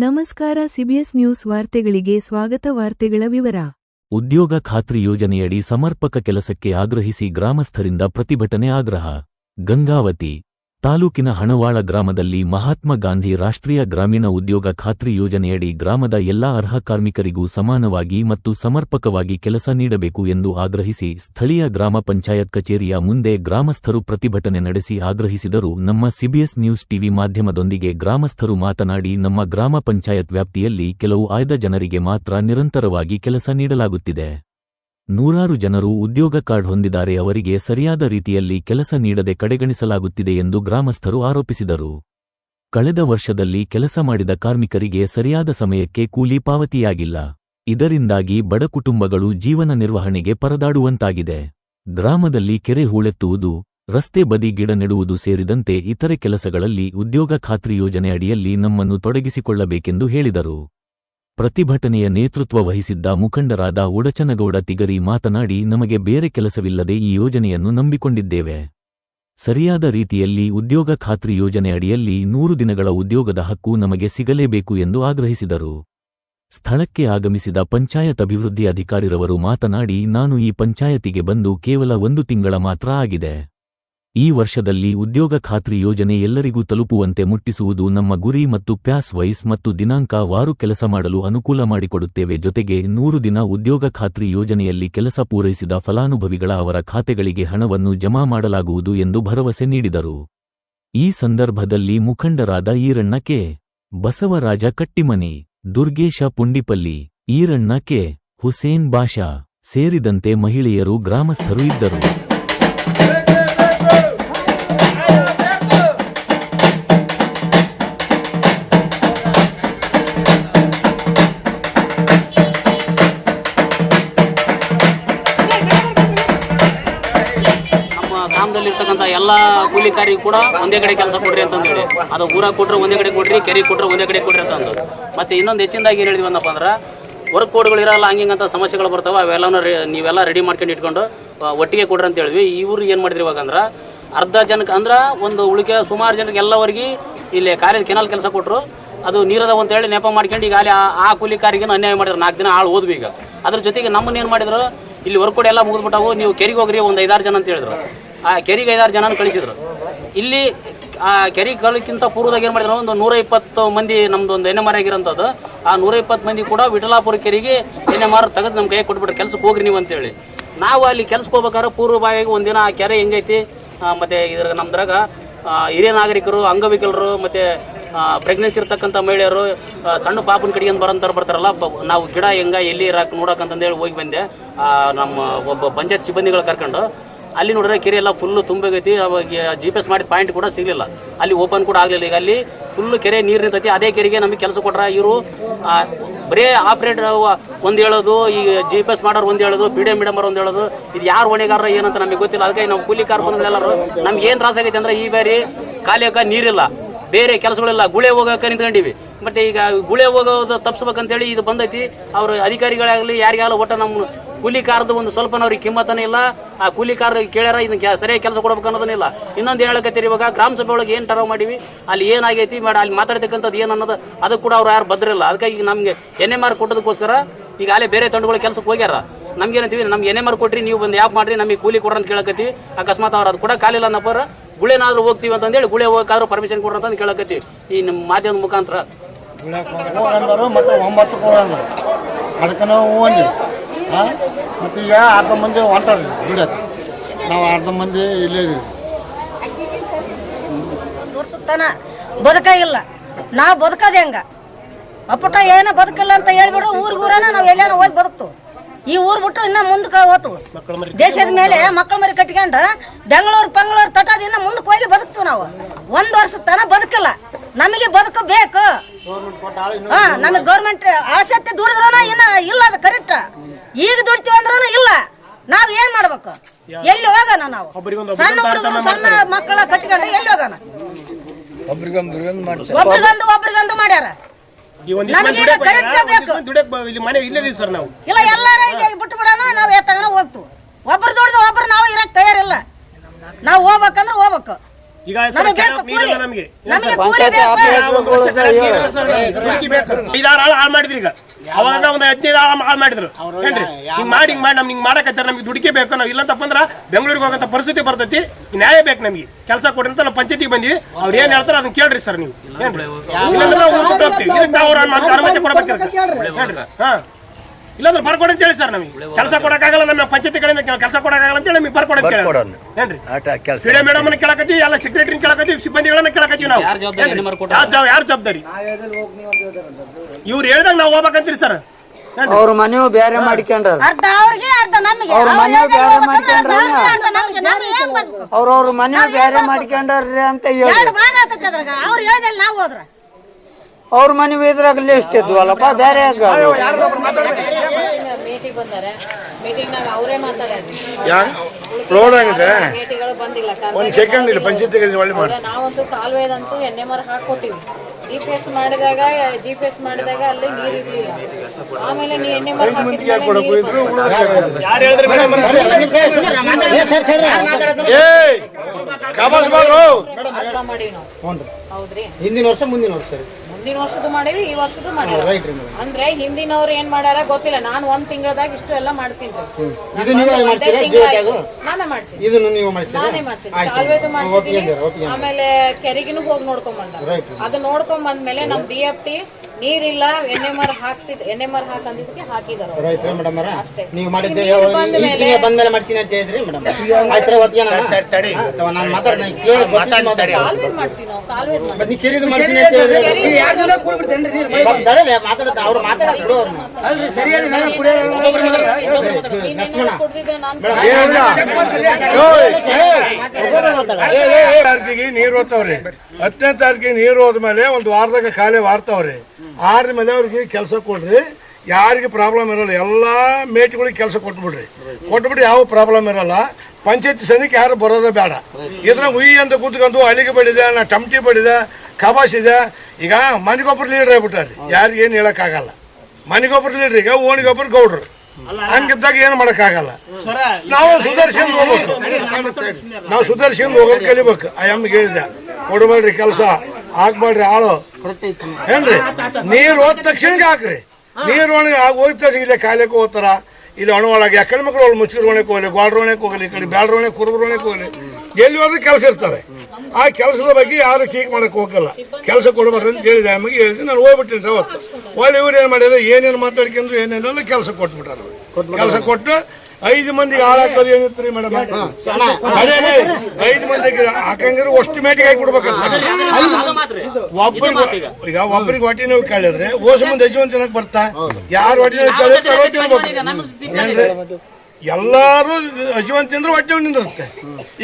ನಮಸ್ಕಾರ CBS news ವಾರ್ತೆಗಳಿಗೆ ಸ್ವಾಗತ ವಾರ್ತೆಗಳ ವಿವರ. ಉದ್ಯೋಗ ಖಾತ್ರಿ ಯೋಜನೆಯಡಿ ಸಮರ್ಪಕ ಕೆಲಸಕ್ಕೆ ಆಗ್ರಹಿಸಿ ಗ್ರಾಮಸ್ಥರಿಂದ ಪ್ರತಿಭಟನೆ ಆಗ್ರಹ. ಗಂಗಾವತಿ ತಾಲೂಕಿನ ಹಣವಾಳ ಗ್ರಾಮದಲ್ಲಿ ಮಹಾತ್ಮ ಗಾಂಧಿ ರಾಷ್ಟ್ರೀಯ ಗ್ರಾಮೀಣ ಉದ್ಯೋಗ ಖಾತ್ರಿ ಯೋಜನೆಯಡಿ ಗ್ರಾಮದ ಎಲ್ಲಾ ಅರ್ಹ ಕಾರ್ಮಿಕರಿಗೂ ಸಮಾನವಾಗಿ ಮತ್ತು ಸಮರ್ಪಕವಾಗಿ ಕೆಲಸ ನೀಡಬೇಕು ಎಂದು ಆಗ್ರಹಿಸಿ ಸ್ಥಳೀಯ ಗ್ರಾಮ ಪಂಚಾಯತ್ ಕಚೇರಿಯ ಮುಂದೆ ಗ್ರಾಮಸ್ಥರು ಪ್ರತಿಭಟನೆ ನಡೆಸಿ ಆಗ್ರಹಿಸಿದರು. ನಮ್ಮ ಸಿಬಿಎಸ್ ನ್ಯೂಸ್ ಟಿವಿ ಮಾಧ್ಯಮದೊಂದಿಗೆ ಗ್ರಾಮಸ್ಥರು ಮಾತನಾಡಿ, ನಮ್ಮ ಗ್ರಾಮ ಪಂಚಾಯತ್ ವ್ಯಾಪ್ತಿಯಲ್ಲಿ ಕೆಲವು ಆಯ್ದ ಜನರಿಗೆ ಮಾತ್ರ ನಿರಂತರವಾಗಿ ಕೆಲಸ ನೀಡಲಾಗುತ್ತಿದೆ. ನೂರಾರು ಜನರು ಉದ್ಯೋಗ ಕಾರ್ಡ್ ಹೊಂದಿದ್ದಾರೆ, ಅವರಿಗೆ ಸರಿಯಾದ ರೀತಿಯಲ್ಲಿ ಕೆಲಸ ನೀಡದೆ ಕಡೆಗಣಿಸಲಾಗುತ್ತಿದೆ ಎಂದು ಗ್ರಾಮಸ್ಥರು ಆರೋಪಿಸಿದರು. ಕಳೆದ ವರ್ಷದಲ್ಲಿ ಕೆಲಸ ಮಾಡಿದ ಕಾರ್ಮಿಕರಿಗೆ ಸರಿಯಾದ ಸಮಯಕ್ಕೆ ಕೂಲಿ ಪಾವತಿಯಾಗಿಲ್ಲ. ಇದರಿಂದಾಗಿ ಬಡ ಕುಟುಂಬಗಳು ಜೀವನ ನಿರ್ವಹಣೆಗೆ ಪರದಾಡುವಂತಾಗಿದೆ. ಗ್ರಾಮದಲ್ಲಿ ಕೆರೆ ಹೂಳೆತ್ತುವುದು, ರಸ್ತೆ ಬದಿ ಗಿಡ ನೆಡುವುದು ಸೇರಿದಂತೆ ಇತರೆ ಕೆಲಸಗಳಲ್ಲಿ ಉದ್ಯೋಗ ಖಾತ್ರಿ ಯೋಜನೆ ಅಡಿಯಲ್ಲಿ ನಮ್ಮನ್ನು ತೊಡಗಿಸಿಕೊಳ್ಳಬೇಕೆಂದು ಹೇಳಿದರು. ಪ್ರತಿಭಟನೆಯ ನೇತೃತ್ವ ವಹಿಸಿದ್ದ ಮುಖಂಡರಾದ ಉಡಚನಗೌಡ ತಿಗರಿ ಮಾತನಾಡಿ, ನಮಗೆ ಬೇರೆ ಕೆಲಸವಿಲ್ಲದೆ ಈ ಯೋಜನೆಯನ್ನು ನಂಬಿಕೊಂಡಿದ್ದೇವೆ. ಸರಿಯಾದ ರೀತಿಯಲ್ಲಿ ಉದ್ಯೋಗ ಖಾತ್ರಿ ಯೋಜನೆ ಅಡಿಯಲ್ಲಿ ನೂರು ದಿನಗಳ ಉದ್ಯೋಗದ ಹಕ್ಕು ನಮಗೆ ಸಿಗಲೇಬೇಕು ಎಂದು ಆಗ್ರಹಿಸಿದರು. ಸ್ಥಳಕ್ಕೆ ಆಗಮಿಸಿದ ಪಂಚಾಯತ್ ಅಭಿವೃದ್ಧಿ ಅಧಿಕಾರಿರವರು ಮಾತನಾಡಿ, ನಾನು ಈ ಪಂಚಾಯತಿಗೆ ಬಂದು ಕೇವಲ ಒಂದು ತಿಂಗಳ ಮಾತ್ರ ಆಗಿದೆ. ಈ ವರ್ಷದಲ್ಲಿ ಉದ್ಯೋಗ ಖಾತ್ರಿ ಯೋಜನೆ ಎಲ್ಲರಿಗೂ ತಲುಪುವಂತೆ ಮುಟ್ಟಿಸುವುದು ನಮ್ಮ ಗುರಿ ಮತ್ತು ಪ್ಯಾಸ್ ವೈಸ್ ಮತ್ತು ದಿನಾಂಕ ವಾರು ಕೆಲಸ ಮಾಡಲು ಅನುಕೂಲ ಮಾಡಿಕೊಡುತ್ತೇವೆ. ಜೊತೆಗೆ ನೂರು ದಿನ ಉದ್ಯೋಗ ಖಾತ್ರಿ ಯೋಜನೆಯಲ್ಲಿ ಕೆಲಸ ಪೂರೈಸಿದ ಫಲಾನುಭವಿಗಳ ಅವರ ಖಾತೆಗಳಿಗೆ ಹಣವನ್ನು ಜಮಾ ಮಾಡಲಾಗುವುದು ಎಂದು ಭರವಸೆ ನೀಡಿದರು. ಈ ಸಂದರ್ಭದಲ್ಲಿ ಮುಖಂಡರಾದ ಈರಣ್ಣ ಕೆ. ಬಸವರಾಜ ಕಟ್ಟಿಮನಿ, ದುರ್ಗೇಶ ಪುಂಡಿಪಲ್ಲಿ, ಈರಣ್ಣ ಕೆ. ಹುಸೇನ್ ಬಾಷಾ ಸೇರಿದಂತೆ ಮಹಿಳೆಯರು ಗ್ರಾಮಸ್ಥರು ಇದ್ದರು. ಎಲ್ಲ ಕೂಲಿಕಾರಿಗೆ ಕೂಡ ಒಂದೇ ಕಡೆ ಕೆಲಸ ಕೊಡ್ರಿ ಅಂತಂದೇಳಿ. ಅದು ಊರಾಗ ಕೊಟ್ರೆ ಒಂದೇ ಕಡೆ ಕೊಡ್ರಿ, ಕೆರೆ ಕೊಟ್ರೆ ಒಂದೇ ಕಡೆ ಕೊಡ್ರಿ ಅಂತಂದು ಮತ್ತೆ ಇನ್ನೊಂದು ಹೆಚ್ಚಿನದಾಗಿ ಏನು ಹೇಳಿದ್ವಿ ಅಂದಪ್ಪ ಅಂದ್ರೆ ವರ್ಕ್ ಕೋಡ್ಗಳು ಇರಲ್ಲ ಹಂಗಿಂಗಂತ ಸಮಸ್ಯೆಗಳು ಬರ್ತಾವೆ, ಅವೆಲ್ಲನೂ ನೀವೆಲ್ಲ ರೆಡಿ ಮಾಡ್ಕೊಂಡು ಇಟ್ಕೊಂಡು ಒಟ್ಟಿಗೆ ಕೊಡ್ರಿ ಅಂತ ಹೇಳಿದ್ವಿ. ಇವ್ರು ಏನು ಮಾಡಿದ್ರಿ ಇವಾಗ ಅಂದ್ರೆ, ಅರ್ಧ ಜನಕ್ಕೆ ಅಂದ್ರೆ ಒಂದು ಉಳಿಕೆ ಸುಮಾರು ಜನಕ್ಕೆ ಎಲ್ಲವರಿಗೆ ಇಲ್ಲಿ ಕಾರ್ಯದ ಕೆನಲ್ ಕೆಲಸ ಕೊಟ್ಟರು ಅದು ನೀರದ ಅಂತ ಹೇಳಿ ನೆಪ ಮಾಡ್ಕೊಂಡು ಈಗ ಅಲ್ಲಿ ಆ- ಕೂಲಿಕಾರಿಗೆ ಅನ್ಯಾಯ ಮಾಡಿದ್ರು. ನಾಲ್ಕು ದಿನ ಆಳು ಓದ್ವಿ ಈಗ. ಅದ್ರ ಜೊತೆಗೆ ನಮ್ಮನ್ನೇನು ಮಾಡಿದ್ರು, ಇಲ್ಲಿ ವರ್ಕ್ ಕೋಡ್ ಎಲ್ಲ ಮುಗಿದ್ಬಿಟ್ಟಾವು, ನೀವು ಕೆರಿಗೆ ಹೋಗ್ರಿ, ಒಂದು ಐದಾರು ಜನ ಅಂತ ಹೇಳಿದ್ರು. ಆ ಕೆರೆಗೆ ಐದಾರು ಜನ ಕಳಿಸಿದ್ರು. ಇಲ್ಲಿ ಆ ಕೆರೆ ಕಳಕ್ಕಿಂತ ಪೂರ್ವದಾಗ ಏನು ಮಾಡಿದ್ರು ಒಂದು ನೂರ ಇಪ್ಪತ್ತು ಮಂದಿ ನಮ್ದು ಒಂದು ಎನ್ ಎಂ ಆರ್ ಆಗಿರೋಂಥದ್ದು ಆ ನೂರ ಇಪ್ಪತ್ತು ಮಂದಿ ಕೂಡ ವಿಠಲಾಪುರ ಕೆರೆಗೆ ಎನ್ ಎಂ ಆರ್ ತೆಗೆದು ನಮ್ಮ ಕೈ ಕೊಟ್ಬಿಟ್ರೆ. ಕೆಲ್ಸಕ್ಕೆ ಹೋಗ್ರಿ ನೀವು ಅಂತೇಳಿ. ನಾವು ಅಲ್ಲಿ ಕೆಲ್ಸಕ್ಕೆ ಹೋಗ್ಬೇಕಾದ್ರೆ ಪೂರ್ವಭಾವಿಯಾಗಿ ಒಂದಿನ ಆ ಕೆರೆ ಹೆಂಗೈತಿ ಮತ್ತು ಇದ್ರ ನಮ್ದ್ರಾಗ ಹಿರಿಯ ನಾಗರಿಕರು, ಅಂಗವಿಕಲರು, ಮತ್ತೆ ಪ್ರೆಗ್ನೆನ್ಸಿ ಇರ್ತಕ್ಕಂಥ ಮಹಿಳೆಯರು ಸಣ್ಣ ಪಾಪನ ಕಡೆಗೆ ಬರೋಂಥವ್ರು ಬರ್ತಾರಲ್ಲ ನಾವು ಗಿಡ ಹೆಂಗ ಎಲ್ಲಿ ಇರಾಕ್ ನೋಡಕ್ಕಂತಂದೇಳಿ ಹೋಗಿ ಬಂದೆ. ನಮ್ಮ ಒಬ್ಬ ಪಂಚಾಯತ್ ಸಿಬ್ಬಂದಿಗಳು ಕರ್ಕೊಂಡು. ಅಲ್ಲಿ ನೋಡಿದ್ರೆ ಕೆರೆ ಎಲ್ಲ ಫುಲ್ಲು ಅವಾಗ ಜಿ ಪಿ ಎಸ್ ಮಾಡಿದ ಪಾಯಿಂಟ್ ಕೂಡ ಸಿಗಲಿಲ್ಲ. ಅಲ್ಲಿ ಓಪನ್ ಕೂಡ ಆಗಲಿಲ್ಲ. ಈಗ ಅಲ್ಲಿ ಫುಲ್ಲು ಕೆರೆ ನೀರು ನಿಂತೈತಿ. ಅದೇ ಕೆರೆಗೆ ನಮಗೆ ಕೆಲಸ ಕೊಟ್ರೆ ಇವರು ಬರೇ ಆಪ್ರೇಟರ್ ಒಂದು ಹೇಳೋದು, ಈ ಜಿ ಪಿ ಎಸ್ ಮಾಡೋರು ಒಂದು ಹೇಳೋದು ಪಿ ಡಿ ಎಂ ಮೇಡಮ್ ಒಂದು ಹೇಳೋದು, ಇದು ಯಾರು ಹೊಣೆಗಾರ ಏನಂತ ನಮಗೆ ಗೊತ್ತಿಲ್ಲ. ಅದಕ್ಕೆ ನಾವು ಕೂಲಿ ಕಾರ್ಪೊರೇಟರ್ಗಳೆಲ್ಲರೂ ನಮ್ಗೆ ಏನು ತ್ರಾಸ ಆಗೈತೆ ಅಂದ್ರೆ ಈ ಬಾರಿ ಖಾಲಿಯಾಗ ನೀರಿಲ್ಲ. ಬೇರೆ ಕೆಲಸಗಳಿಲ್ಲ. ಗುಳೆ ಹೋಗಕ್ಕೆ ನಿಂತ್ಕೊಂಡಿವಿ. ಮತ್ತೆ ಈಗ ಗುಳೆ ಹೋಗೋದು ತಪ್ಪಿಸ್ಬೇಕಂತೇಳಿ ಇದು ಬಂದೈತಿ. ಅವ್ರ ಅಧಿಕಾರಿಗಳಾಗಲಿ, ಯಾರಿಗಾಗಲಿ ಒಟ್ಟು ನಮ್ಮ ಕೂಲಿ ಕಾರ್ದು ಒಂದು ಸ್ವಲ್ಪ ಅವ್ರಿಗೆ ಕಿಮ್ಮತ್ತನೇ ಇಲ್ಲ. ಆ ಕೂಲಿ ಕಾರ್ ಕೇಳ್ಯಾರ ಇದನ್ನ ಸರಿಯಾಗಿ ಕೆಲಸ ಕೊಡ್ಬೇಕು ಅನ್ನೋದನ್ನಿಲ್ಲ ಇನ್ನೊಂದು ಹೇಳಕತ್ತೀರಿ ಇವಾಗ, ಗ್ರಾಮ ಸಭೆ ಒಳಗೆ ಏನು ಟರವ್ ಮಾಡಿವಿ? ಅಲ್ಲಿ ಏನಾಗೈತಿ ಮಾಡಿ ಅಲ್ಲಿ ಮಾತಾಡ್ತಕ್ಕಂಥದ್ದು ಏನು ಅನ್ನೋದು, ಅದು ಕೂಡ ಅವ್ರು ಯಾರು ಬದ್ರಿಲ್ಲ. ಅದಕ್ಕಾಗಿ ಈಗ ನಮಗೆ ಎನ್ ಎಂ ಆರ್ ಕೊಟ್ಟದಕ್ಕೋಸ್ಕರ ಈಗ ಅಲ್ಲೇ ಬೇರೆ ತಂಡಗಳು ಕೆಲಸಕ್ಕೆ ಹೋಗ್ಯಾರ. ನಮ್ಗೆ ಏನಂತೀವಿ ನಮ್ಗೆ ಎನ್ ಎಂ ಆರ್ ಕೊಟ್ರಿ, ನೀವು ಬಂದು ಯಾಪ್ ಮಾಡ್ರಿ, ನಮಗೆ ಕೂಲಿ ಕೊಡ್ರಿ ಅಂತ ಕೇಳಕತ್ತೀವಿ. ಅಕಸ್ಮಾತ್ ಅವ್ರು ಅದು ಕೂಡ ಕಾಲಿಲ್ಲ ನಪ್ಪರ ಗುಳೆನಾದ್ರೂ ಹೋಗ್ತೀವಿ ಅಂತಂದೇಳಿ ಗುಳೆ ಹೋಗಕ್ಕಾದ್ರೂ ಪರ್ಮಿಷನ್ ಕೊಡ್ರಿ ಅಂತ ಕೇಳಕತ್ತೀವಿ. ಈ ನಮ್ಮ ಮಾಧ್ಯಮದ ಮುಖಾಂತರ. ಒಂಬತ್ತು ಅದಕ್ಕೆ ನಾವು ಮತ್ತು ಈಗ ಅರ್ಧ ಮಂದಿ ಹೊಂಟಾರ ನಾವು ಅರ್ಧ ಮಂದಿ ಇಲ್ಲೇ ಇದೀವಿ. ಬದುಕಾಗಿಲ್ಲ. ನಾವು ಬದುಕೋದು ಹೆಂಗ. ಅಪ್ಪಟ ಏನೋ ಬದುಕಿಲ್ಲ ಅಂತ ಹೇಳ್ಬಿಡು ಊರಿಗೂರನ ನಾವು ಎಲ್ಲೇನೋ ಹೋಗಿ ಬದುಕ್ತು. ಈ ಊರು ಬಿಟ್ಟು ಇನ್ನ ಮುಂದಕ್ಕೆ ಹೋತು. ದೇಶದ ಮೇಲೆ ಮಕ್ಕಳ ಮರಿ ಕಟ್ಕೊಂಡು ಬೆಂಗಳೂರು, ಪಂಗಳೂರು ತಟದ ಇನ್ನ ಮುಂದಕ್ಕೆ ಹೋಗಿ ಬದುಕ್ತು ನಾವು. ಒಂದು ವರ್ಷದ ತನ ಬದುಕಿಲ್ಲ. ನಮಗೆ ಬದುಕು ಬೇಕು. ಹಾ ನಮಗೆ ಗೌರ್ಮೆಂಟ್ ಆಸಕ್ತಿ ದುಡಿದ್ರೂ ಇನ್ನ ಇಲ್ಲ ಅದು ಕರೆಕ್ಟ್ ಈಗ ದುಡ್ತೀವಿ ಅಂದ್ರೂ ಇಲ್ಲ. ನಾವ್ ಏನ್ ಮಾಡ್ಬೇಕು? ಎಲ್ಲಿ ಹೋಗೋಣ ನಾವು? ಸಣ್ಣ ಹುಡುಗರು ಸಣ್ಣ ಮಕ್ಕಳ ಕಟ್ಕೊಂಡು ಎಲ್ಲಿ ಹೋಗೋಣ? ಒಬ್ರಿಗೊಂದು ಒಬ್ರಿಗೊಂದು ಮಾಡ್ಯಾರ. ನಮಗೆ ಬೇಕು. ಇಲ್ಲಿ ಮನೆ ಇಲ್ಲೇ ಸರ್ ನಾವು. ಇಲ್ಲ ಎಲ್ಲಾರ ಈಗ ಬಿಟ್ಟು ಬಿಡೋಣ ನಾವ್ ಎತ್ತಗನ ಹೋಗ್ತು ಒಬ್ರು ದುಡ್ದು ಒಬ್ರು ನಾವು ಇರಕ್ ತಯಾರಿಲ್ಲ. ನಾವು ಈಗ ಸರ್ ನಮಗೆ ಬೇಕು ನೀರಿಲ್ಲ ಕೂಲಿ. ನಮಗೆ. ನಮಗೆ ಕೂಲಿ ಬೇಕು. ಒಂದು ವರ್ಷ ಕೆನಾಲ್ ನೀರಿಲ್ಲ ಸರ್, ಹುಡುಕಿ ಬೇಕು. ಐದಾರು ಆಳು ಹಾಳು ಮಾಡಿದ್ರಿ ಈಗ. ಅವಾಗ ಒಂದು ಹದಿನೈದು ಆಳು ಹಾಳು ಮಾಡಿದ್ರು. ಏನ್ರಿ? ಹಿಂಗ್ ಮಾಡಿ ಹಿಂಗ್ ಮಾಡಿ ನಮ್ಗೆ ಹಿಂಗ್ ಮಾಡಕತ್ತಾರ ನಮ್ಗೆ ದುಡಿಕೆ ಬೇಕು ನಾವು ಇಲ್ಲಂತಪ್ಪ ಅಂದ್ರ ಬೆಂಗಳೂರಿಗೆ ಹೋಗಂತ ಪರಿಸ್ಥಿತಿ ಬರ್ತೈತಿ. ನ್ಯಾಯ ಬೇಕು ನಮ್ಗೆ. ಕೆಲಸ ಕೊಡ್ರಿ ಅಂತ ನಾವು ಪಂಚಾಯತಿಗೆ ಬಂದಿವಿ. ಅವ್ರು ಏನ್ ಹೇಳ್ತಾರ ಅದನ್ನ ಕೇಳ್ರಿ ಸರ್ ನೀವು. ಏನ್ರಿ? ಇಲ್ಲಾಂದ್ರೆ ನಾವು ಊರ್ ಬಿಟ್ಟು ಹೋಗ್ತೀವಿ ಇದಕ್ಕೆ ನಾವು ಅವ್ರ ಅನುಮತಿ- ಅನುಮತಿ ಕೊಡಬೇಕಿರುತ್ತೆ ಹೇಳ್ರಿ ಹಾ. ಇಲ್ಲಾಂದ್ರೆ ಬರ್ಕೊಡಿ ಅಂತ ಹೇಳಿ ಸರ್ ನಮಗೆ. ಕೆಲಸ ಕೊಡಕ್ಕಾಗಲ್ಲ ನಮ್ಮ ಪಂಚಾಯತಿ ಕಡೆಯಿಂದ ಕೆಲಸ ಕೊಡಕ್ಕಾಗಲ್ಲ ಅಂತ ಹೇಳಿ ನಮಗೆ ಬರ್ಕೊಡಿ ಅಂತ ಹೇಳಿ ಬರ್ಕೊಡೋಣ. ಏನ್ರಿ? ಆಟ ಕೆಲಸ ಸಿಡಿಯ ಮೇಡಮ್ ಕೇಳಕತ್ತೀವಿ ಎಲ್ಲ ಸೆಕ್ರೆಟರಿ ಕೇಳಕತ್ತೀವಿ ಸಿಬ್ಬಂದಿಗಳನ್ನ ಕೇಳಕತ್ತೀವಿ ನಾವು. ಯಾರ ಜವಾಬ್ದಾರಿ? ಏನ್ರಿ? ಎಣ್ಣೆ ಮಾರ್ಕೊಟ್ರು? ಯಾರ್ ಜವಾಬ್- ಯಾರ್ ಜವಾಬ್ದಾರಿ? ಇವ್ರು ಹೇಳ್ದಾಗ ನಾವು ಹೋಗ್ಬೇಕಂತೀರಿ ಸರ್. ಅವ್ರ ಮನೆಯು ಬೇರೆ ಮಾಡ್ಕೊಂಡ್ರ. ಅರ್ಧ ಅವ್ರಿಗೆ ಅರ್ಧ ನಮಗೆ. ಅವ್ರ ಅವ್ರು ಮನೆ ಬೇರೆ ಮಾಡ್ಕೊಂಡ್ರ? ಅವ್ರವ್ರ ಮನೆ ಬೇರೆ ಮಾಡ್ಕೊಂಡ್ರಿ ಅಂತ ಹೇಳಿ. ಎರಡು ಭಾಗ ಆಗ್ತೈತೆ ಅದ್ರಾಗ. ಅವ್ರು ಹೇಳ್ದಲ್ಲಿ ನಾವು ಹೋದ್ರ. ಅವ್ರ ಮನೆ ಇದ್ರಾಗ ಲಿಸ್ಟ್ ಇದ್ವಲ್ಲಪ್ಪ ಬೇರೆ ರೋಡ್ ಒಂದು ಸೆಕೆಂಡ್ ಇಲ್ಲ ಪಂಚಾಯತ್ ಒಳ್ಳೆ ಮಾಡಿ ನಾವಂತೂ ಕಾಲುವೆದಂತೂ ಎಣ್ಣೆ ಮರ ಹಾಕೊಟ್ಟಿವಿ. ಜಿ ಪಿ ಎಸ್ ಮಾಡಿದಾಗ ಜಿ ಪಿ ಎಸ್ ಮಾಡಿದಾಗ ಅಲ್ಲಿ ನೀರು ಇರ್ಲಿಲ್ಲ. ಆಮೇಲೆ ನೀ ಎಣ್ಣೆ ಮರ ಮಾಡೀವಿ ನಾವು. ಹೌದ್ರಿ? ಹಿಂದಿನ ವರ್ಷ ಮುಂದಿನ ವರ್ಷ ಮುಂದಿನ ವರ್ಷದ್ದು ಮಾಡೀವಿ ಈ ವರ್ಷದ್ದು ಮಾಡಿರಿ. ಅಂದ್ರೆ ಹಿಂದಿನವ್ರು ಏನ್ ಮಾಡ್ಯಾರ ಗೊತ್ತಿಲ್ಲ ನಾನು ಒಂದ್ ತಿಂಗಳದಾಗ ಇಷ್ಟು ಎಲ್ಲ ಮಾಡ್ಸಿನ್ರಿ ಆಮೇಲೆ ಕೆರೆಗಿನೂ ಹೋಗಿ ನೋಡ್ಕೊಂಡ್ ಬಂದ. ಅದು ನೋಡ್ಕೊಂಡ್ ಬಂದ್ಮೇಲೆ ನಮ್ ಬಿ ಎಫ್ ಟಿ ನೀರಿಲ್ಲ ಎಣ್ಣೆ ಮರ ಹಾಕ್ಸಿದ್ ಎಣ್ಣೆ ಮರ ಹಾಕಂದಿದ್ದಕ್ಕೆ ಹಾಕಿದಾರ ಅವ್ರು. ರೈಟ್ ಮೇಡಮ್ ಅಷ್ಟೇ. ನೀವು ಮಾಡಿದ್ದೆ ಈಗ ನೀರು ಬಂದ ಮೇಲೆ ಬಂದ್ಮೇಲೆ ಮಾಡ್ತೀನಿ ಅಂತ ಹೇಳಿದ್ರಿ ಮೇಡಮ್? ಆಯ್ತು ಒಪ್ಪಿಗೆ ನಾನು ಮಾತಾಡ ಕ್ಲಿಯರ್ ಮಾತಾಡಿ ಕಾಲುವೆ ಮಾಡ್ಸಿ ನಾವು ಕಾಲುವೆ ಮಾಡಿ ನೀ ಕೇರಿದು ಮಾಡ್ತೀನಿ ಅಂತ ಹೇಳಿದ್ರಿ. ಮಾತಾಡ್ತಾ ಅವ್ರು ಮಾತಾಡೋದು ಬಿಡು ಅವ್ರನ್ನ. ಕೊಡ್ತಿದ್ರೆ ನಾನು ತಾರೀಕಿಗೆ ನೀರು ಓದ್ತಾವ್ರಿ ಹತ್ತನೇ ತಾರೀಕಿಗೆ ನೀರು ಹೋದ್ಮೇಲೆ ಒಂದು ವಾರದಾಗ ಖಾಲಿ ವಾರ್ತಾವ್ರಿ. ಆರ ಮನೆಯವ್ರಿಗೆ ಕೆಲಸ ಕೊಡ್ರಿ, ಯಾರಿಗೆ ಪ್ರಾಬ್ಲಮ್ ಇರಲ್ಲ, ಎಲ್ಲ ಮೇಟ್ಗಳಿಗೆ ಕೆಲಸ ಕೊಟ್ಬಿಡ್ರಿ. ಕೊಟ್ಬಿಟ್ಟು ಯಾವ ಪ್ರಾಬ್ಲಮ್ ಇರಲ್ಲ. ಪಂಚಾಯತಿ ಸನಿಕ್ ಯಾರು ಬರೋದೇ ಬೇಡ. ಇದ್ರ ಉಯಿ ಅಂತ ಕೂತ್ಕೊಂಡು ಅಲ್ಲಿಗೆ ಬಡಿದೆ, ನಾ ಟಮಟಿ ಬಡಿದೆ, ಕಬಾಸ್ ಇದೆ. ಈಗ ಮನೆಗೊಬ್ಬರು ಲೀಡರ್ ಆಗ್ಬಿಟ್ಟಾರೆ. ಯಾರಿಗೆ ಏನು ಹೇಳಕ್ಕಾಗಲ್ಲ. ಮನೆಗೊಬ್ಬರು ಲೀಡರ್ ಈಗ ಓಣಿಗೊಬ್ಬರು ಗೌಡ್ರು. ಹಂಗಿದ್ದಾಗ ಏನು ಮಾಡೋಕ್ಕಾಗಲ್ಲ. ನಾವು ಸುದರ್ಶನ್ ಹೋಗ್ಬೇಕು. ನಾವು ಸುದರ್ಶನ್ ಹೋಗೋದು ಕಲಿಬೇಕು. ಆ ಎಮ್ಗೆ ಹೇಳಿದೆ ಕೊಡಬೇಡ್ರಿ ಕೆಲಸ. ಹಾಕ್ಬೇಡ್ರಿ ಆಳು. ಏನ್ರಿ? ನೀರು ಹೋದ ತಕ್ಷಣ ಹಾಕ್ರಿ. ನೀರು ಒಣಗಿ ಆಗ ಹೋಗಿದ ತಕ್ಷಣ ಇಲ್ಲೇ ಕಾಯ್ಲಿಕ್ಕೆ ಹೋಗ್ತಾರ. ಇಲ್ಲಿ ಒಣ ಒಳಗೆ ಯಾಕಂದ್ರೆ ಮಕ್ಕಳು ಅವ್ರು ಮುಚ್ಚಿರ ಒಣಕ್ಕೆ ಹೋಗಲಿ ಗ್ವಾಡ್ರ ಒಣಕ್ಕೆ ಹೋಗಲಿ ಈ ಕಡೆ ಬ್ಯಾಡ್ರ ಒಣಕ್ಕೆ ಕುರುಬ್ರ ಒಣಕ್ಕೆ ಹೋಗಲಿ. ಎಲ್ಲಿ ಹೋದ್ರೆ ಕೆಲಸ ಇರ್ತಾರೆ. ಆ ಕೆಲಸದ ಬಗ್ಗೆ ಯಾರು ಟೀಕ್ ಮಾಡಕ್ ಹೋಗಲ್ಲ. ಕೆಲಸ ಕೊಡ್ಬಾರ್ದು ಅಂತ ಹೇಳಿದೆ. ಆಮೇಲೆ ಹೇಳಿದ್ರೆ ನಾನು ಹೋಗ್ಬಿಟ್ಟಿದ್ದೆ ಅವತ್ತು. ಒಳ್ಳೆ ಇವ್ರು ಏನು ಮಾಡಿದ್ರೆ ಏನೇನು ಮಾತಾಡ್ಕೊಂಡು ಏನೇನೆಲ್ಲ ಕೆಲಸ ಕೊಟ್ಬಿಟ್ಟಾರ ಕೆಲಸ ಕೊಟ್ಟು ಐದು ಮಂದಿಗೆ ಹಾಳಾಕೋದು ಏನಿತ್ತು ರೀ ಮೇಡಮ್? ಐದು ಮಂದಿಗೆ ಹಾಕಂಗಿದ್ರೆ ಅಷ್ಟು ಮೇಟಿಗೆ ಹಾಕಿ ಬಿಡ್ಬೇಕಂತ ಒಬ್ಬರಿಗೆ ಈಗ. ಒಬ್ಬರಿಗೆ ಹೊಟ್ಟೆ ನೋವು ಕೇಳಿದ್ರೆ ಓಸ ಮುಂದೆ ಯಜಮಾನ್ ಜನಕ್ಕೆ ಬರ್ತಾ ಯಾರು ಹೊಟ್ಟೆ ನೋವು ಕೇಳಿದ್ರೆ? ಎಲ್ಲಾರು ಅಜೀವನ್ ತಿಂದ್ರೆ ಹೊಟ್ಟೆ ನಿಂದಿರುತ್ತೆ.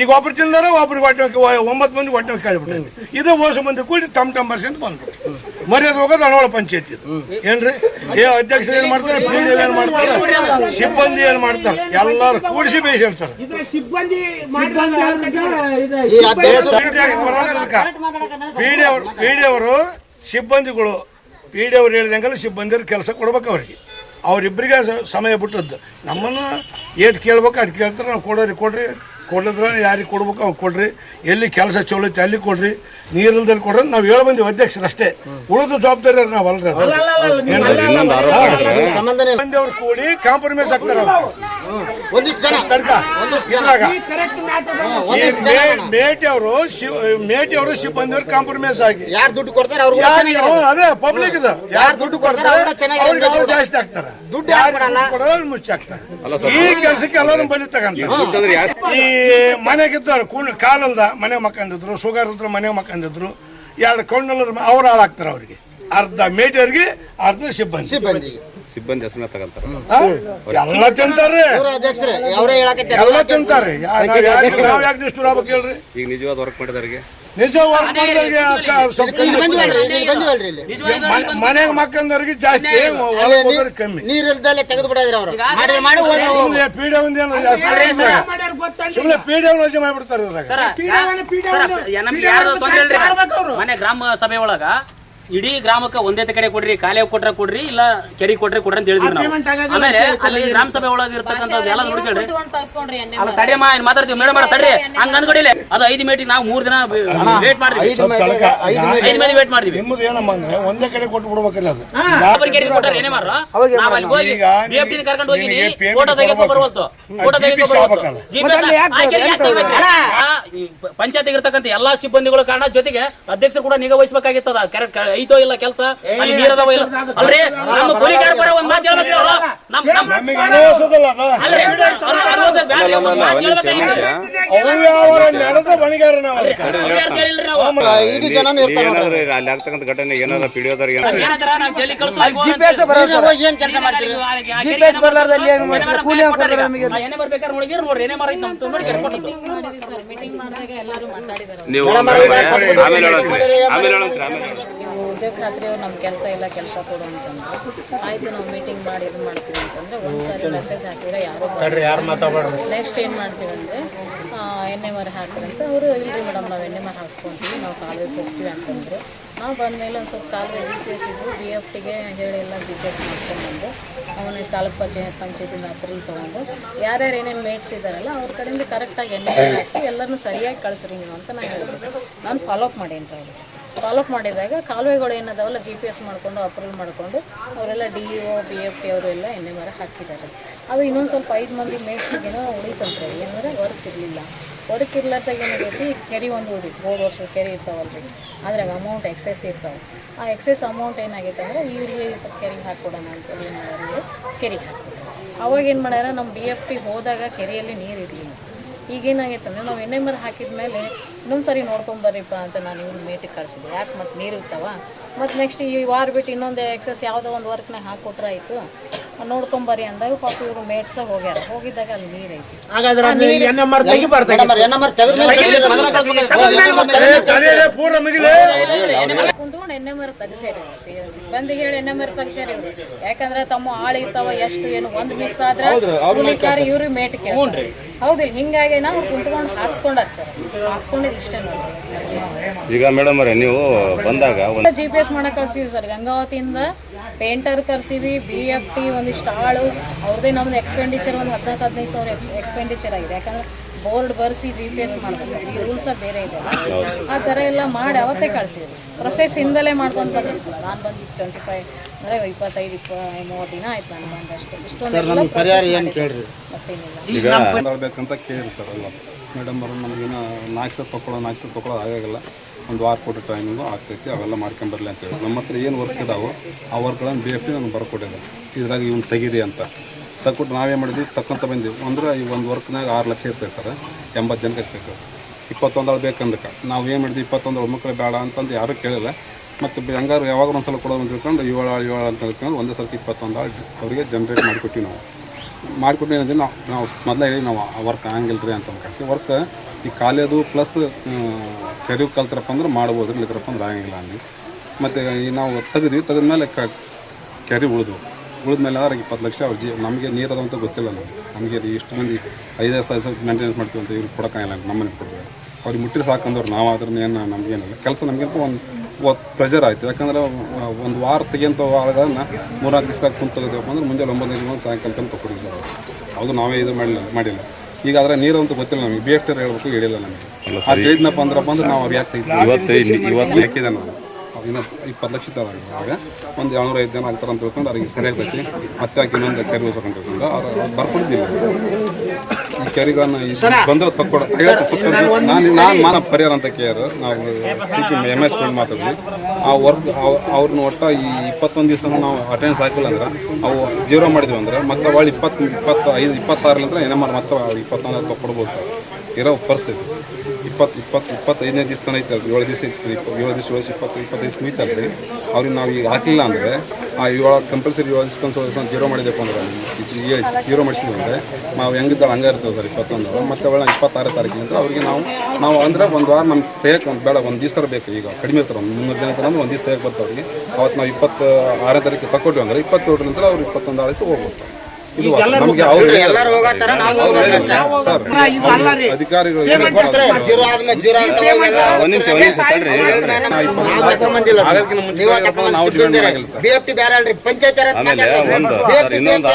ಈಗ ಒಬ್ರು ತಿಂದಾರ ಒಬ್ರು ಹೊಟ್ಟೆ ಒಂಬತ್ತು ಮಂದಿ ಹೊಟ್ಟೆ ಕೇಳಿಬಿಟ್ಟು ಇದು ಓಸ ಮಂದಿ ಕೂಡಿ ತಮ್ಮ ತಮ್ಮ ಬರ್ಸಿ ಅಂತ ಬಂದ್ಬಿಟ್ಟು. ಮರ್ಯಾದೆ ಹೋಗೋದು ಅಣವಳ ಪಂಚಾಯತ್ ಇದು. ಏನ್ರಿ? ಏ ಅಧ್ಯಕ್ಷರು ಏನ್ ಮಾಡ್ತಾರೆ? ಪಿ ಡಿ ಏನ್ ಮಾಡ್ತಾರೆ? ಸಿಬ್ಬಂದಿ ಏನ್ ಮಾಡ್ತಾರೆ? ಎಲ್ಲಾರು ಕೂಡಿಸಿ ಬೇಯಿಸಿರ್ತಾರೆ ಸಿಬ್ಬಂದಿ ಪಿಡಿ ಅವರು ಸಿಬ್ಬಂದಿಗಳು. ಪಿಡಿ ಅವ್ರು ಹೇಳಿದಂಗೆಲ್ಲ ಸಿಬ್ಬಂದಿಯರು ಕೆಲಸ ಕೊಡ್ಬೇಕು ಅವ್ರಿಗೆ. ಅವರಿಬ್ಬರಿಗೆ ಸಮಯ ಬಿಟ್ಟದ್ದು ನಮ್ಮನ್ನು ಏಟ್ ಕೇಳ್ಬೇಕು ಅಟ್ ಕೇಳ್ತಾರೆ ನಾವು ಕೊಡೋರಿ ಕೊಡ್ರಿ ಕೊಡಿದ್ರೆ ಯಾರಿಗೆ ಕೊಡ್ಬೇಕು ಅವ್ರು ಕೊಡ್ರಿ ಎಲ್ಲಿ ಕೆಲಸ ಚಲೋ ಐತೆ ಅಲ್ಲಿ ಕೊಡ್ರಿ ನೀರಿಲ್ದಲ್ಲಿ ಕೊಡ್ರಿ ನಾವು ಹೇಳ ಬಂದಿವಿ ಅಧ್ಯಕ್ಷರು ಅಷ್ಟೇ ಉಳಿದು ಜವಾಬ್ದಾರಿ ನಾವು ಅಲ್ರಿ ಅವ್ರು ಕೂಡಿ ಕಾಂಪ್ರಮೈಸ್ ಆಗ್ತಾರೆ. ಒಂದಿಷ್ಟು ಜನ. ಒಂದಿಷ್ಟು ಮೇ- ಮೇಟಿ ಅವರು ಮೇಟಿ ಅವರು ಸಿಬ್ಬಂದಿಯವ್ರು ಕಾಂಪ್ರಮೈಸ್ ಆಗಿ. ಯಾರು ದುಡ್ಡು ಕೊಡ್ತಾರೆ ಅವ್ರು. ಅದೇ ಪಬ್ಲಿಕ್ ಇದು. ಯಾರು ದುಡ್ಡು ಕೊಡ್ತಾರೆ ಅವ್ರು ಜಾಸ್ತಿ ಆಗ್ತಾರೆ. ದುಡ್ಡು ಕೊಡೋರು ಮುಚ್ಚಿ ಹಾಕ್ತಾರೆ. ಈ ಕೆಲಸಕ್ಕೆ ಎಲ್ಲರೂ ಬಲಿ ತಗಂತಾರೆ ಈ ಮನೆಗಿದ್ದವ್ರು ಕೂಣ ಕಾಲಲ್ದ ಮನೆ ಮಕ್ಕಂದಿದ್ರು ಶುಗರ್ ಇದ್ರು ಮನೆ ಮಕ್ಕಂದಿದ್ರು ಎರಡು ಕಣ್ಣಲ್ಲರು ಅವ್ರು ಹಾಳಾಗ್ತಾರೆ ಅವ್ರಿಗೆ. ಅರ್ಧ ಮೇಟಿಯವ್ರಿಗೆ ಅರ್ಧ ಸಿಬ್ಬಂದಿ ಸಿಬ್ಬಂದಿಗೆ ಸಿಬ್ಬಂದಿ ಹೆಸರನ್ನ ತಗೊಂತಾರೆ? ಎಲ್ಲ ಅಧ್ಯಕ್ಷರೇ ಅವರೇ ಹೇಳಕತ್ತಾರೆ ಎಲ್ಲ ತಿಂತಾರೆ. ಯಾ- ನಾವ್ ಯಾಕೆ ನಾವ್ ಯಾಕೆ ನಿಷ್ಠುರ ಆಗ್ಬೇಕು ಹೇಳ್ರಿ? ಈಗ ನಿಜವಾದ ವರ್ಕ್ ಮಾಡಿದವರಿಗೆ. ನಿಜ ವರ್ಕ್ ಮಾಡಿದವ್ರಿಗೆ ಸ್ವಲ್ಪ ಮನೆಗೆ ಮಕ್ಕಂದವ್ರಿಗೆ ಜಾಸ್ತಿ ಕಮ್ಮಿ. ನೀರ್ ಇಲ್ದಲ್ಲೇ ತೆಗೆದು ಬಿಡೋದ್ರಿ ಅವ್ರು. ಮಾಡಿ ಮಾಡಿ ಹೋದ್ರೆ ಹೋಗು. ಸುಮ್ನೆ ಪೀಡೆ ಒಂದೇನು ಜಾಸ್ತಿ ಸುಮ್ಮನೆ ಪೀಡೆ ರಜೆ ಮಾಡ್ಬಿಡ್ತಾರೆ ಇದ್ರಾಗ. ಸರ ಯಾ- ಸರ, ಯಾ- ನಮ್ಗೆ ಯಾರು ತೊಂದ್ರೆ ಮನೆ ಗ್ರಾಮ ಸಭೆ ಒಳಗ ಇಡೀ ಗ್ರಾಮಕ್ಕೆ ಒಂದೇ ಕಡೆ ಕೊಡ್ರಿ ಕಾಲೇ ಕೊಟ್ರೆ ಕೊಡ್ರಿ ಇಲ್ಲ ಕೆರಿ ಕೊಟ್ರೆ ಕೊಡ್ರಿ ಅಂತ ಹೇಳಿದ್ರು ನಾವು. ಆಮೇಲೆ ಅಲ್ಲಿ ಗ್ರಾಮ ಸಭೆ ಒಳಗೆ ಇರ್ತಕ್ಕಂಥ ಎಲ್ಲ ನೋಡ್ಕೊಳ್ರಿ ಅಲ್ಲ ತಡೆಯಮ್ಮ ಏನ್ ಮಾತಾಡ್ತೀವಿ? ಮೇಡಮ್ ತಡ್ರಿ. ಹಂಗ ಅನ್ಕೊಡಿಲ್ಲ ಅದು ಐದು ಮೀಟಿಂಗ್ ನಾವು ಮೂರ್ ದಿನ ವೇಟ್ ಮಾಡಿದ್ವಿ ಐದು ಮಂದಿ ವೇಟ್ ಮಾಡಿದ್ವಿ ನಿಮ್ಮದು ಏನಮ್ಮ ಅಂದ್ರೆ ಒಂದೇ ಕಡೆ ಕೊಟ್ಟು ಬಿಡ್ಬೇಕಲ್ಲ ಅದು. ಕೆರಿ ಕೊಟ್ಟಾರ ಏನೇ ಮಾರ ನಾವ್ ಅಲ್ಲಿ ಹೋಗಿ ಬಿಎಫ್ಟಿ ಕರ್ಕೊಂಡು ಹೋಗಿನಿ ಫೋಟೋ ತೆಗೆದು. ಬರುವಲ್ತು. ಫೋಟೋ ತೆಗೆದು ಬರುವಲ್ತು. ಪಂಚಾಯತ್ ಇರ್ತಕ್ಕಂಥ ಎಲ್ಲಾ ಸಿಬ್ಬಂದಿಗಳ ಕಾರಣ ಜೊತೆಗೆ ಅಧ್ಯಕ್ಷರು ಕೂಡ ನಿಗಾ ವಹಿಸಬೇಕಾಗಿತ್ತದ ಕರೆಕ್ಟ್ ಐತೋ ಇಲ್ಲ ಕೆಲಸ? ಅಲ್ಲಿ ನೀರದವ ಇಲ್ಲ? ಅಲ್ರಿ ನಮ್ಮ ಕೂಲಿಗಾರ ಬರೋ ಒಂದ್ ಮಾತು ಹೇಳ್ಬೇಕ್ರಿ ಅವರು. ನಮ್ ಅಲ್ರಿ ಒಂದ್ ಮಾತು ಹೇಳ್ಬೇಕಾಗಿತ್ತು. ಐದು ಜನ ಏನಾದ್ರು ಅಲ್ಲಿ ಆಗ್ತಕ್ಕಂಥ ಘಟನೆ ಏನಾರ ಪಿಡಿಯೋದವ್ರಿಗೆ ಏನಂತಾರ ನಾವು ಜೈಲಿಗೆ ಕಳಿಸ್ತೀವಿ ಏನ್ ಕೆಲಸ ಮಾಡ್ತೀರಿ? GPS ಬರ್ಲಾರ್ದಲ್ಲಿ ಏನ್ ಮಾಡ್ತೀರಿ? ಕೂಲಿ ಕೊಡ್ತಾರೆ ನಮಗೆ. ಏನೇ ಬರ್ಬೇಕಾದ್ರೆ ನೋಡಿದ್ರೆ ನೋಡ್ರಿ ಏನೇ ಮಾರೈತ್ ನಮ್ ನೋಡಿ ಕೊಟ್ಟದ್ದು ಮೀಟಿಂಗ್ ಮಾಡಿದ್ವಿ ಸರ್ ಮೀಟಿಂಗ್ ಮಾಡಿದಾಗ ಎಲ್ಲರೂ ಮಾತಾಡಿದಾರೆ ನೀವು ಆಮೇಲೆ ಹೇಳಂತ್ರಿ? ಆಮೇಲೆ ಹೇಳಂತ್ರಿ ಆಮೇಲೆ ಹೇಳಂತ್ರಿ. ಉದ್ಯೋಗ ಖಾತ್ರಿ ಅವ್ರು ನಮ್ಮ ಕೆಲಸ ಇಲ್ಲ ಕೆಲಸ ಕೊಡು ಅಂತಂದ್ರೆ. ಆಯಿತು ನಾವು ಮೀಟಿಂಗ್ ಮಾಡಿ ಇದು ಮಾಡ್ತೀವಿ ಅಂತಂದ್ರೆ ಒಂದ್ಸಾರಿ ಮೆಸೇಜ್ ಹಾಕಿದ್ರೆ ಯಾರು ನೆಕ್ಸ್ಟ್ ಏನು ಮಾಡ್ತೀವಿ ಅಂದರೆ ಎಣ್ಣೆ ಮರ ಹಾಕ್ರಿ ಅಂತ ಅವರು ಇಲ್ಲರಿ ಮೇಡಮ್ ನಾವು ಎಣ್ಣೆ ಮರ ಹಾಕ್ಸ್ಕೊತೀವಿ ನಾವು ಕಾಲೇಜ್ ಹೋಗ್ತೀವಿ ಅಂತಂದರೆ. ನಾವು ಬಂದಮೇಲೆ ಒಂದು ಸ್ವಲ್ಪ ಕಾಲುವೆ ಜಿ ಪಿ ಎಸ್ ಇದ್ದು ಬಿ ಎಫ್ ಟಿಗೆ ಹೇಳಿ ಎಲ್ಲ ಜಿ ಪಿ ಎಸ್ ಮಾಡ್ಕೊಂಡ್ಬಂದು ಅವನ ತಾಲೂಕು ಪಂಚಾಯತ್ ಪಂಚಾಯತಿಂದ ಅಪ್ರೂವಲ್ ತೊಗೊಂಡು ಯಾರ್ಯಾರು ಏನೇನು ಮೇಟ್ಸ್ ಇದ್ದಾರಲ್ಲ ಅವ್ರ ಕಡೆಯಿಂದ ಕರೆಕ್ಟಾಗಿ ಎಣ್ಣೆ ಹಾಕಿಸಿ ಎಲ್ಲರನ್ನೂ ಸರಿಯಾಗಿ ಕಳಿಸ್ರಿ ನೀವು ಅಂತ ನಾನು ಹೇಳಿದೆ. ನಾನು ಫಾಲೋಅಪ್ ಮಾಡೀನಿ ರೀ ಅವ್ರಿಗೆ. ಫಾಲೋಅಪ್ ಮಾಡಿದಾಗ ಕಾಲುವೆಗಳು ಏನದಾವಲ್ಲ ಜಿ ಪಿ ಎಸ್ ಮಾಡಿಕೊಂಡು ಅಪ್ರೂವ್ ಮಾಡಿಕೊಂಡು, ಅವರೆಲ್ಲ D E O B F T ಅವರು ಎಲ್ಲ ಎಣ್ಣೆ ಮರ ಹಾಕಿದ್ದಾರೆ. ಅದು ಇನ್ನೊಂದು ಸ್ವಲ್ಪ ಐದು ಮಂದಿ ಮೇಟ್ಸಿಗೇನೋ ಉಳಿತಂತ್ರಿ. ಏನಂದ್ರೆ ವರ್ಕ್ ಇರಲಿಲ್ಲ. ವರ್ಕ್ ಇರ್ಲಾರ್ದಾಗ ಏನಾಗೈತಿ? ಕೆರೆ ಒಂದು ಉಳಿ ವರ್ಷ ಕೆರೆ ಇರ್ತಾವಲ್ರಿ. ಅದ್ರಾಗ ಅಮೌಂಟ್ ಎಕ್ಸೆಸ್ ಇರ್ತಾವೆ. ಆ ಎಕ್ಸೆಸ್ ಅಮೌಂಟ್ ಏನಾಗೈತೆ ಅಂದರೆ ಇವ್ರಿಗೆ ಸ್ವಲ್ಪ ಕೆರೆಗೆ ಹಾಕ್ಕೊಡೋಣ ಅಂತೇಳಿ ಕೆರಿಗೆ ಕೆರೆಗೆ ಹಾಕ್ಕೊಡೋಣ ಅವಾಗ ಏನು ಮಾಡ್ಯಾರ? ನಮ್ಮ ಬಿ ಎಫ್ ಟಿ ಹೋದಾಗ ಕೆರೆಯಲ್ಲಿ ನೀರು ಇರಲಿಲ್ಲ. ಈಗೇನಾಗೈತೆ ಅಂದರೆ ನಾವು ಎಣ್ಣೆ ಮರ ಹಾಕಿದ ಮೇಲೆ ಇನ್ನೊಂದು ಸರಿ ನೋಡ್ಕೊಂಬರ್ರಿಪ್ಪ ಅಂತ ನಾನು ಇವ್ರು ಮೇಟಿಗೆ ಕಳಿಸಿದೆ ಯಾಕೆ ಮತ್ತು ನೀರು ಇರ್ತಾವ? ಮತ್ತು ನೆಕ್ಸ್ಟ್ ಈ ವಾರ ಬಿಟ್ಟು ಇನ್ನೊಂದು ಎಕ್ಸಸ್ ಯಾವುದೋ ಒಂದು ವರ್ಕ್ನಾಗ ಹಾಕ್ಕೊಟ್ರೆ ಆಯಿತು. ನೋಡ್ಕೊಂಬರ್ರಿ ಅಂದಾಗ ಪಾಪ ಇವರು ಮೇಟ್ಸ ಹೋಗ್ಯಾರ. ಹೋಗಿದ್ದಾಗ ಅಲ್ಲಿ ನೀರೈತಿ ಐತಿ. ಮುಗಿಲೇ ಕುಂತ್ಕೊಂಡು ಎಣ್ಣೆ ಸಿಬ್ಬಂದಿಗೆ ಹೇಳಿ ಮರ ತೆಗ್ಸ್ಯಾರ ಇವ್ರು ಯಾಕಂದ್ರೆ ತಮ್ಮ ಆಳು ಇರ್ತಾವ ಎಷ್ಟು ಏನು ಒಂದ್ ಮಿಸ್ ಆದ್ರೆ ಕೂಲಿಕಾರ ಇವ್ರಿ ಮೇಟ್ ಕೇಳ್ತಾರೆ. ಹೌದಿಲ್ಲ ಹಿಂಗಾಗಿ ನಾವು ಕುಂತ್ಕೊಂಡು ಹಾಕ್ಸ್ಕೊಂಡಾರ ಸರ್. ಹಾಕ್ಸ್ಕೊಂಡಿದ್ದು ಇಷ್ಟೇ ಈಗ ಮೇಡಮ್ ಅವರೇ ನೀವು ಬಂದಾಗ ಜಿ ಪಿ ಎಸ್ ಮಾಡಕ್ ಕಳ್ಸಿವಿ ಸರ್. ಗಂಗಾವತಿಯಿಂದ ಪೇಂಟರ್ ಕರ್ಸಿವಿ ಬಿ ಎಫ್ ಟಿ ಒಂದಿಷ್ಟು ಆಳು. ಅವ್ರದೇ ನಮ್ದು ಎಕ್ಸ್ಪೆಂಡಿಚರ್ ಒಂದು ಹದಿನಾಲ್ಕು ಹದಿನೈದು ಸಾವಿರ ಎಕ್ಸ್ಪೆಂಡಿಚರ್ ಆಗಿದೆ. ಯಾಕಂದ್ರೆ ಬೋರ್ಡ್ ಬರ್ಸಿ ಜಿ ಪಿ ಎಸ್ ಮಾಡ್ಬೇಕು. ಈ ರೂಲ್ಸ ಬೇರೆ ಇದೆ ಆ ಥರ ಎಲ್ಲ ಮಾಡಿ ಅವತ್ತೇ ಕಳಿಸಿದ್ರು. ಪ್ರೊಸೆಸ್ ಹಿಂದಲೇ ಮಾಡ್ಕೊಂಡು ಬಂದಿದ್ದೆ ಸರ್. ನಾನು ಬಂದಿದ್ದು ಟ್ವೆಂಟಿ ಫೈವ್ ಅಂದರೆ ಇಪ್ಪತ್ತೈದು ಇಪ್ಪ ಮೂವತ್ತು ದಿನ ಆಯ್ತು ನಾನು ಬಂದಷ್ಟು ಪರಿಹಾರ ಏನು ಕೇಳ್ರಿ? ಮತ್ತೇನಿಲ್ಲ. ಸರ್ ಎಲ್ಲ. ಮೇಡಮ್ ಅವರು ನಮಗೇನು ನಾಲ್ಕು ಸರ್ ತೊಗೊಳ್ಳೋ ನಾಲ್ಕು ಸರ್ ತೊಗೊಳ್ಳೋದು ಆಗೋಲ್ಲ ಒಂದು ವಾರ ಕೊಟ್ಟು ಟೈಮಿಂಗು ಆಗ್ತೈತಿ ಅವೆಲ್ಲ ಮಾಡ್ಕೊಂಬರ್ಲಿ ಅಂತ ಹೇಳಿ. ನಮ್ಮ ಹತ್ರ ಏನು ವರ್ಕ್ ಇದಾವೋ ಆ ವರ್ಕ್ಗಳನ್ನು ಬಿ ಎಫ್ ಟಿ ನನಗೆ ಬರ್ಕೊಟ್ಟಿದೆ ಇದ್ರಾಗ ಇವ್ನು ತೆಗೀರಿ ಅಂತ. ತಕ್ಕೊಟ್ಟು ನಾವೇ ಮಾಡಿದ್ವಿ, ತಕ್ಕಂತ ಬಂದೀವಿ. ಅಂದ್ರೆ ಈ ಒಂದು ವರ್ಕ್ನಾಗ ಆರು ಲಕ್ಷ ಇರ್ತಿರ್ತಾರೆ ಎಂಬತ್ತು ಜನಕ್ಕೆ ಬೇಕು ಇಪ್ಪತ್ತೊಂದಳು ಬೇಕಂದಕ್ಕೆ ನಾವು ಏನು ಮಾಡಿದ್ವಿ ಇಪ್ಪತ್ತೊಂದು ಮಕ್ಕಳು ಬೇಡ ಅಂತಂದು ಯಾರೂ ಕೇಳಿಲ್ಲ. ಮತ್ತು ಹಂಗಾರು ಯಾವಾಗ ಒಂದು ಸಲ ಕೊಡೋದು ಅಂತ ತಿಳ್ಕೊಂಡು, ಏಳು ಏಳು ಅಂತ ತಿಳ್ಕೊಂಡು ಒಂದೇ ಸರ್ತಿ ಇಪ್ಪತ್ತೊಂದು ಆಳು ಅವರಿಗೆ ಜನ್ರೇಟ್ ಮಾಡಿಕೊಟ್ಟಿವಿ ನಾವು. ಮಾಡಿಕೊಟ್ಟು ಏನಂದ್ರೆ ನಾವು ನಾವು ಮೊದಲೇ ಹೇಳಿ ನಾವು ವರ್ಕ್ ಆಗಂಗಿಲ್ಲ ರೀ ಅಂತ ಕಳಿಸಿ ವರ್ಕ್ ಈ ಕಾಲೇದು ಪ್ಲಸ್ ಕರಿವು ಕಲ್ತರಪ್ಪ ಅಂದ್ರೆ ಮಾಡ್ಬೋದು ಇಲ್ಲದ್ರಪ್ಪ ಅಂದ್ರೆ ಆಗಂಗಿಲ್ಲ ಅಲ್ಲಿ ಮತ್ತು ಈ ನಾವು ತೆಗೆದ್ವಿ, ತೆಗೆದ್ಮೇಲೆ ಕ ಕೆರೆ ಉಳಿದು ಉಳಿದ್ಮೇಲೆ ಅವ್ರಿಗೆ ಇಪ್ಪತ್ತು ಲಕ್ಷ ಅವ್ರ ಜೀ ನಮಗೆ ನೀರು ಅಂತ ಗೊತ್ತಿಲ್ಲ ನಮಗೆ. ನಮಗೆ ಇಷ್ಟು ಮಂದಿ ಐದೈದು ಸಾವಿರ ಮೇಂಟೆನೆನ್ಸ್ ಮಾಡ್ತೀವಿ ಅಂತ ಇವ್ರಿಗೆ ಕೊಡೋಕ್ಕಾಗಿಲ್ಲ ನಮ್ಮನೆ ಕೊಡ್ತಾರೆ ಅವ್ರಿಗೆ ಮುಟ್ಟಿರಿ ಸಾಕಂದವ್ರು ನಾವು ಅದ್ರನ್ನ ಏನು ನಮಗೇನಿಲ್ಲ. ಕೆಲಸ ನಮಗಿಂತ ಒಂದು ಪ್ರೆಷರ್ ಆಯಿತು. ಯಾಕಂದ್ರೆ ಒಂದು ವಾರ ತೆಗೆಯಂತ ವಾರಗಳನ್ನ ಮೂರ್ನಾಲ್ಕು ದಿವಸದಾಗ ಕುಂತು ತೆಗೆದೇವಪ್ಪ ಅಂದ್ರೆ ಮುಂಜಾನೆ ಒಂಬತ್ತು ದಿನ ಸಾಯಂಕಾಲ ತಂದು ಸರ್ ಅದು ನಾವೇ ಇದು ಮಾಡಿಲ್ಲ ಮಾಡಿಲ್ಲ. ಈಗ ಅದ್ರ ನೀರು ಅಂತ ಗೊತ್ತಿಲ್ಲ ನಮಗೆ. ಬಿ ಎಫ್ ಟಿ ಹೇಳ್ಬೇಕು ಹೇಳಿಲ್ಲ ನಮಗೆ. ಅದು ಹೇಳಿದ್ನಪ್ಪ ಅಂದ್ರಪ್ಪ ಅಂದ್ರೆ ನಾವು ಅವ್ರು ಯಾಕೆ ಇವತ್ತು ಹಾಕಿದೆ ನಾವು? ಇನ್ನು ಇಪ್ಪತ್ತು ಲಕ್ಷ ಇದ್ದಾವೆ ಒಂದು ಏಳ್ನೂರ ಐದು ಜನ ಆಗ್ತಾರೆ ಅಂತ ತಿಳ್ಕೊಂಡು ಅವ್ರಿಗೆ ಸರಿಯಾಗಿ ಮತ್ತೆ ಹಾಕಿ ಇನ್ನೊಂದು ಕೆರೆ ಉಳ್ಸ್ಕೊಂಡು ತಿಳ್ಕೊಂಡು ಅವ್ರು ಬರ್ಕೊಂಡಿದ್ದೀವಿ ಈ ಕೆರೆಗಳನ್ನು ಈ ಬಂದ್ರೆ ತಕ್ಕೊಡ ನಾನು ನಾನು ಮಾನ ಪರಿಹಾರ ಅಂತ ಕೇರ್ ನಾವು ಎಂ ಎಸ್ ಕೊಂಡು ಮಾತಾಡಿದ್ವಿ. ಆ ವರ್ಕ್ ಅವ್ರನ್ನ ಒಟ್ಟು ಈ ಇಪ್ಪತ್ತೊಂದು ದಿವಸ ನಾವು ಅಟೆಂಡೆನ್ಸ್ ಹಾಕಿಲ್ಲ ಅಂದ್ರೆ ಅವು ಜೀರೋ ಮಾಡಿದ್ವಿ ಅಂದ್ರೆ ಮತ್ತೆ ಒಳ್ಳೆ ಇಪ್ಪತ್ತು ಇಪ್ಪತ್ತು ಐದು ಅಂದ್ರೆ ಏನೇ ಮಾಡಿ ಮತ್ತೆ ಇಪ್ಪತ್ತೊಂದು ತಕ್ಕೊಡ್ಬೋದು ಸರ್. ಇರೋ ಪರಿಸ್ಥಿತಿ. ಇಪ್ಪತ್ತು ಇಪ್ಪತ್ತು ಇಪ್ಪತ್ತೈದನೇ ದಿವಸ ತನಕ ಐತಲ್ಲ ಏಳು ದಿವಸ ಇತ್ತು ಏಳು ದಿವಸ ಏಳು ಇಪ್ಪತ್ತು, ಇಪ್ಪತ್ತೈದು ದಿವಸ ರೀ ಅವ್ರಿಗೆ ನಾವು ಈಗ ಹಾಕಿಲ್ಲ ಅಂದರೆ ಆ ಇವಾಗ ಕಂಪಲ್ಸರಿ ಏಳು ದಿವಸ ಜೀರೋ ಮಾಡಿದೆಪ್ಪ ಅಂದ್ರೆ ಜೀರೋ ಮಾಡಿಸಿದ್ವಿ ಅಂದರೆ ನಾವು ಹೆಂಗಿದ್ದಾಳೆ ಹಂಗೆ ಇರ್ತದೆ ಸರ್ ಇಪ್ಪತ್ತೊಂದು. ಮತ್ತೆ ಒಳ್ಳೆ ಇಪ್ಪತ್ತಾರು ತಾರೀಕಿನಿಂದ ಅವ್ರಿಗೆ ನಾವು ನಾವು ಅಂದರೆ ಒಂದು ವಾರ ನಮ್ಮ ತೆಗಕ್ಕೆ ಒಂದು ಬೇಡ, ಒಂದು ದಿವಸ ಬೇಕು ಈಗ. ಕಡಿಮೆ ಇರ್ತಾರೆ ಒಂದು ಮುನ್ನೂರು ಜನ ಅಂದ್ರೆ ಒಂದು ದಿವಸ ತೆಗಕ್ಕೆ ಬರ್ತಾವ್ರಿಗೆ ಅವತ್ತು ನಾವು ಇಪ್ಪತ್ತು ಆರನೇ ತಾರೀಕು ತಗೊಟ್ಟಿವಿ ಅಂದರೆ ಇಪ್ಪತ್ತೇಳರ ನಂತರ ಅವ್ರು ಇಪ್ಪತ್ತೊಂದು ಆಳಿಸಿ ಹೋಗ್ಬೋದು. ಎಲ್ಲರೂ ಹೋಗತ್ತಾರ ನಾವು ಅಧಿಕಾರಿಗಳು ಜೀರೋ ಆದ್ಮೇಲೆ ಜೀರೋ ಒಂದ್ ನಿಮಿಷ ಒಂದ್ ನಿಮಿಷ ತಡ್ರಿ. ನಾವು ತಕೊಂಬಂದಿಲ್ಲ ನೀವು ತಕೊಂಬಂದ್ ಬಿ ಎಫ್ ಟಿ ಬೇರೆ ಅಲ್ರಿ ಪಂಚಾಯತ್ ಇನ್ನೊಂದು